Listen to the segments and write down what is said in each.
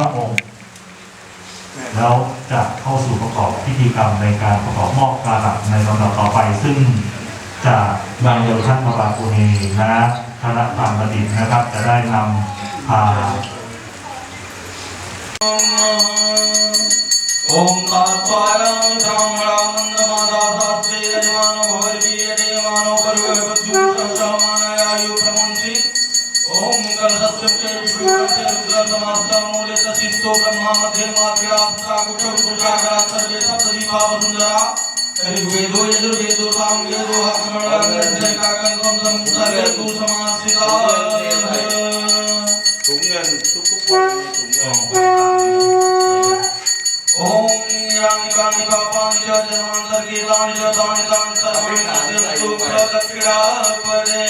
ระองค์แล้วจะเข้าสู่ประกอบพิธีกรรมในการประกอบมอบปาดับในลำดับต่อไป ซึ่งจะบางยโยชันพระบาปุณีนะคณะธารบดินนะครับ จะได้นำพาองค์ต่อไปเรา Thank you. ऋग्वेदो यजुर्वेदो सामवेदो हस्तमणांगस्य काकल्पम संपुटले तु समासिता तुंगन तुकुपं ओम यानि कानि पापानि च जन्मांतर के तानि च तानि तानि सर्वे नद्यस्तु प्रदक्षिणा परे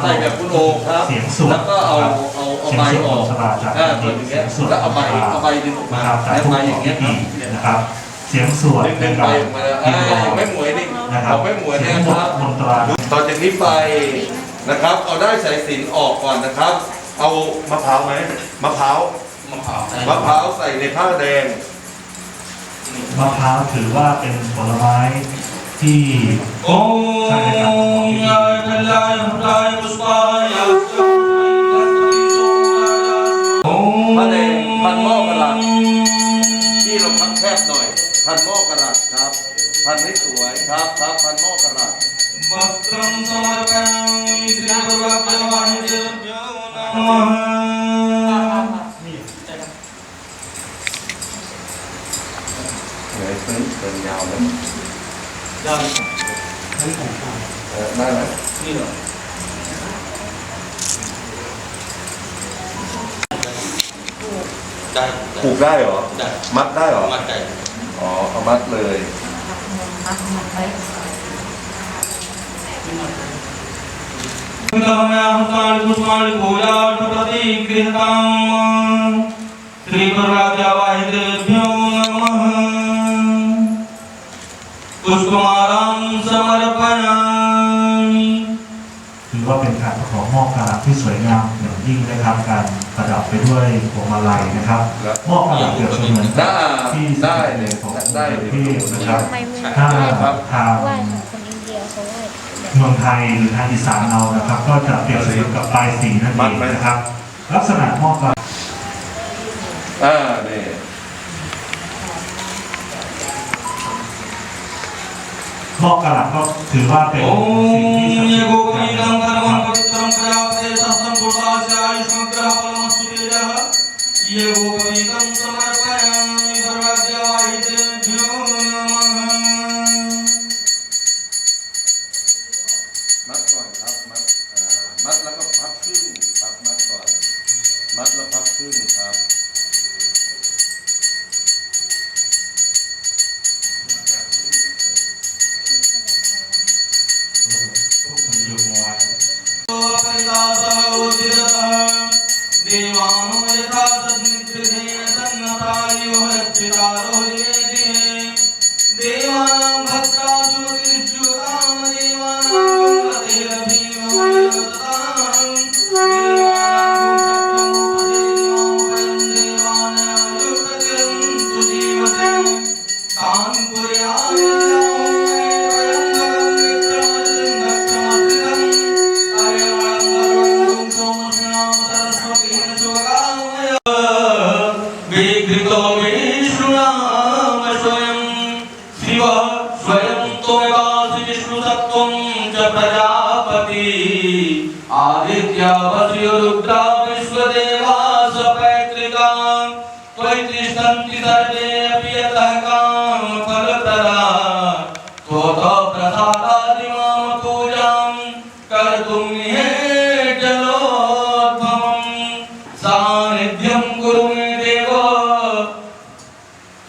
เอใส่แบบคุณโอครับเสียงสูงแล้วก็เอาเอาเอาใบออกเออตัวอย่างเงี้ยแล้วเอาใบเอาใบดึงออกมาแล้วใบอย่างเงี้ยนะครับ เสียงสวดดึงใบออกมาเออไม่หมวยนี่เอาไม่หมวยนะครับตอนจากนี้ไปนะครับ เอาได้สายสินออกก่อนนะครับ เอามะพร้าวไหมมะพร้าวมะพร้าวมะพร้าวใส่ในผ้าแดงมะพร้าวถือว่าเป็นผลไม้ที่โอ้ พันหม้อกระดาษครับ พันให้สวยครับครับพันหม้อกระดาษ वस्त्रं समर्पयामि श्रीगुरुवाक्यवाहिनीभ्यो नमः เหนื่อยขึ้นเดินยาวไหมยาวเออได้ไหมนี่เหรอได้ผูกได้เหรอ ได้ มัดได้เหรอ มัดได้ อ๋อเอามัดเลยมัดมัดไปพุทธวนาพุทธาลุมาลุโกยาลุปฏิกิริตังสรีปราชาวาหิเดชยมนมหกุศมารังสมรปนาถือว่าเป็นการขอมอบการที่สวยงามอย่างยิ่งนะครับการ ประดับไปด้วยพวงมาลัยนะครับแล้วหม้อกระดาษเปรียบเสมือนได้ที่ได้เลยของได้ประเลยเทศนะครับทำไมมือถ้าครับทางไหว้ของคนอินเดียเขาไหว้แบบเมืองไทยหรือทางอีสานเรานะครับ ก็จะเปรียบเสมือนกับปลายสีนั่นเองนะครับ ลักษณะหม้อกระดาษอ่านี่หม้อกระดาษก็ถือว่าเป็นสิ่งที่ ॐ ศักดิ์สิทธิ์ ये ये गोपनीतं शिव स्वयं तोयवासि विष्णुसत्त्वं च प्रजापति। आदित्यावसि रुद्रा विश्वदेवा स्वपैतृका त्वयि तिष्ठन्ति सर्वे अपि यतः कां फलप्रदा। त्वतः प्रसादादिमां पूजां कर्तुं निहेजलोद्भवं सान्निध्यं कुरु मे देव।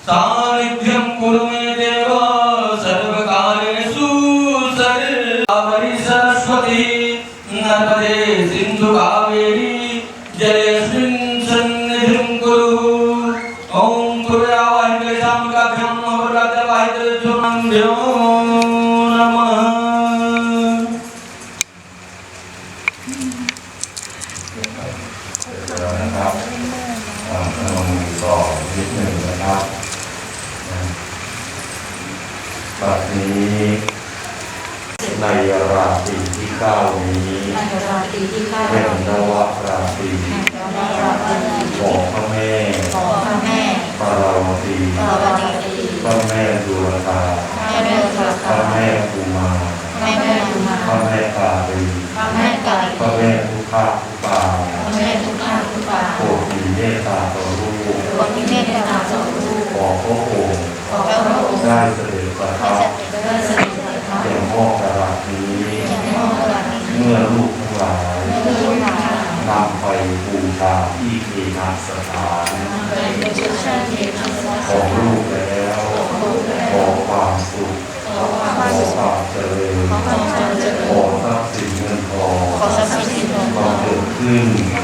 सा เก้านี้ในราตรีที่เก้าเป็นนวราตรีในราตีของพระแม่ขอพระแม่ปาราวตีปารวตีพระแม่ดุลตาแม่พระแม่ภูมาแม่แม่ดุมาพระแม่กาลีพระแม่ทุกข์ข้าทุกป่าโปรดมีเมตตาต่อลูกวันนี้แม่ตาสองลูกขอพระองค์ขอพระองค์ได้เสด็จประทับ มื่อลูกทั้งหลายนำไปบูชาที่เทนาสถานของลูกแล้วขอความสุขขอความเจริญขอทรัพย์สินเงินทองขอทรัพย์สินเงินทองบังเกิดขึ้น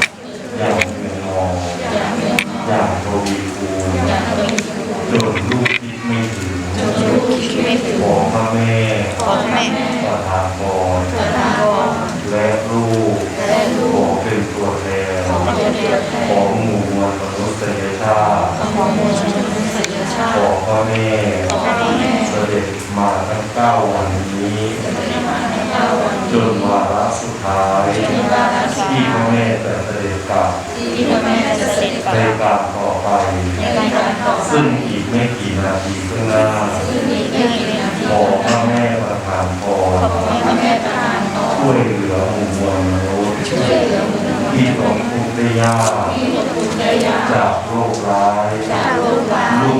ก้าวันนี้ จนวาระสุดท้าย ที่พระแม่จะเสด็จกลับที่พระแม่จะเสด็จกลัในบการต่อไปในการต่อไป ซึ่งอีกไม่กี่นาทีข้างหน้าซึ่งมีไม่กี่นาทีขอพระแม่ประทานพรขอพระแม่ประทานพรช่วยเหลือหมู่มวลมนุษย์ช่วยเหลือมนุษย์ที่ตกทุกข์ได้ยากที่ตกทุกข์ได้ยากจากโรคร้ายจากโรคร้ายลูกขอ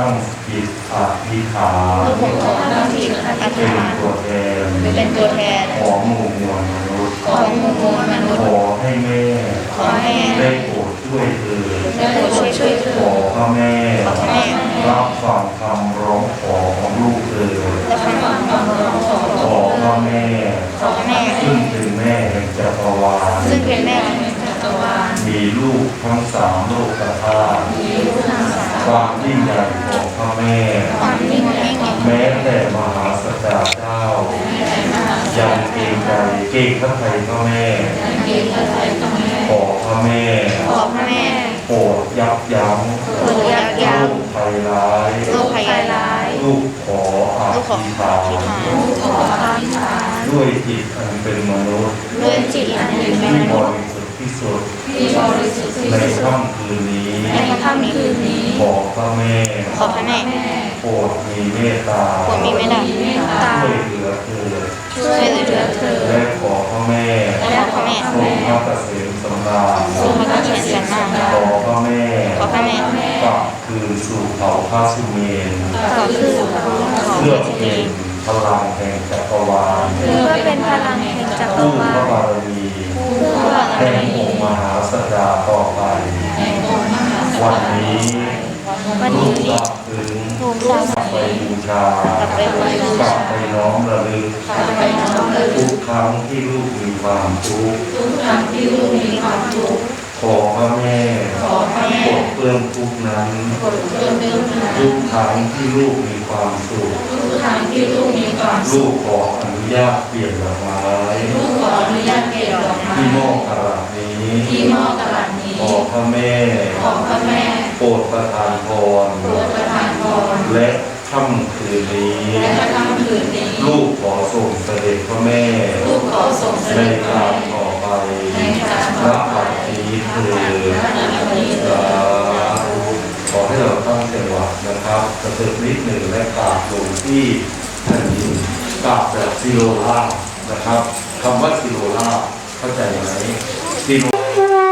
ตั้งจิตอธิษฐานลูกขอตั้งจิตอธิษเป็นฐานตัวแทนเป็นตัวแทนของหมู่มวลมนุษย์ ของหมู่มวลมนุษขย์ อให้แม่ขอให้ได้โปรดช่วยเถิดได้โปรดช่วยเธขออพระแม่ขอพระแม่ รับฟังคำร้องขอของลูกเถิดและฟังความร้องขอขอพระแม่ ขอแม่ ซึ่งเป็นแม่แห่งจักรวาลซึ่งเป็นแม่ของจักรวาลมีลูกทั้งสามโลกธาตุมีลูกทั้งสามความยิ่งใหญ่ข ม้แต่มหาสัจาเจ้า ยังเกรงใจเกรงพระไทยพระแม่เกียรทยของแม่ขอพระแม่ขอพระแม่โปรดยับยั้งโปรดยับยั้งลูกภัยร้าย้ายลูกขออาลูกขอธิษฐานลูกขออ่านด้วยจิตอันเป็นมนุษย์ด้วยจิตอันเป็นมที่นุบษย์ริ ทธิ์ที่สุดที่บริสุทธิ์ที่ในสุดค่ำคืนนี้ในค่ำคืนนี้ขอพระแม่ขอพระแม่โปรดมีเมตตาโปรดมีเมตตาช่วยเหลือเธอช่วยเหลือเธอและขอพระแม่และขอพระแม่ทรงพระเกษมสำราญทรงพระเกษมสำราญขอพระแม่ขอพระแม่กลับคืนสู่เขาพระสุเมนต่อคือของเพื่อพระเป็เอนพลังแห่งจักรวาลเพื่อเป็นพลังแห่งจักรผู้วาพระลบารมีเพื่อ แห่งองค์มหาสจาต่อไป วันนี้วันลูนี้ราบถึงลูกทราบกลับไปบูชากลับไปบูชากลับไปน้อมระลึกทุกครั้งที่ลูกมีความทุกข์ทุกครั้งที่ลูกมีความทุกข์ขอพระแม่ขอพระแม่ปลดเปลื้องทุกนั้นกดเรื่องเรื่องนั้นทุกครั้งที่ลูกมีความสุขทุกครั้งที่ลูกมีความสุลูขกขออนุญาตเปลี่ยนดอกไม้ลูกขออนุญาตเก็บดอ กไม้ที่มอบกระดาษนี้ที่มอบกระดาษนี้ขอพระแม่ขอพระแม่โปรดประทานพรโปรดประทานพรและค่ำคืนนี้ และกระทั่งคืนนี้ลูกขอส่งเสด็จพระแม่ลูกขอส่งเสในด็จพระการแม่ต่อไปในการพต่อระไปปัจจีคือพระนาทีสาธุขอให้เราตั้งใจหวัดนะครับกระเถิบนิดหนึ่งและกราบลงที่แผ่นดินกราบแบบซิโลล่านะครับคำว่ากิโลลาบ เข้าใจไหมกิ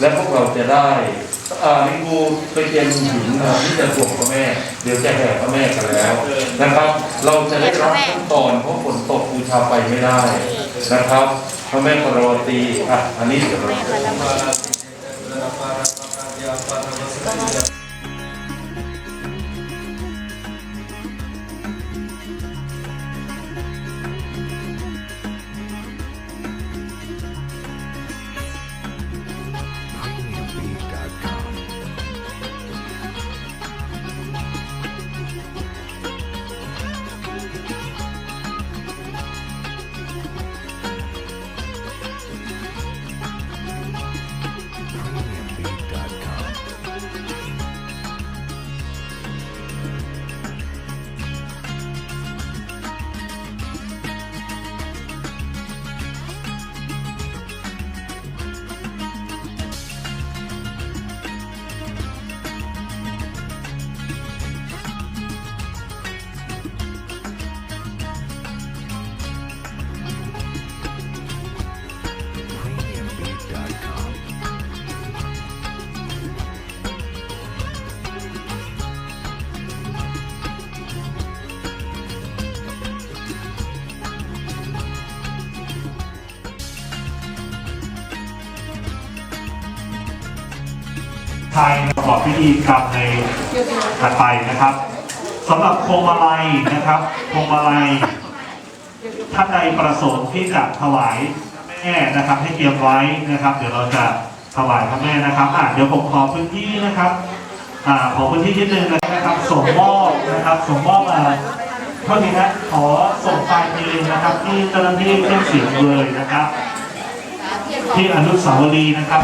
และพวกเราจะได้อ่านิกูไปเตรียมหินมาที่จะส่งพระแม่ เดี๋ยวจะแห่พระแม่กันแล้วนะครับ เราจะได้รับขั้นตอนเพราะฝนตกบูชาไปไม่ได้นะครับพระแม่ปรวตีอะอันนี้เดี๋ยวเรา ไทยประกอบพิธีกรรมในถัดไปนะครับสำหรับพวงมาลัยนะครับพวงมาลัยท่านใดประสงค์ที่จะถวายแม่นะครับ ให้เตรียมไว้นะครับ เดี๋ยวเราจะถวายพระแม่นะครับอะเดี๋ยวผมขอพื้นที่นะครับอ่าขอพื้นที่นิดนึงนะครับส่งมอบนะครับส่งมอบมาเท่านี้นะขอส่งไฟล์เพลงนะครับ ที่เจ้าหน้าที่เครื่องเสียงเลยนะครับ ที่อนุสาวรีย์นะครับ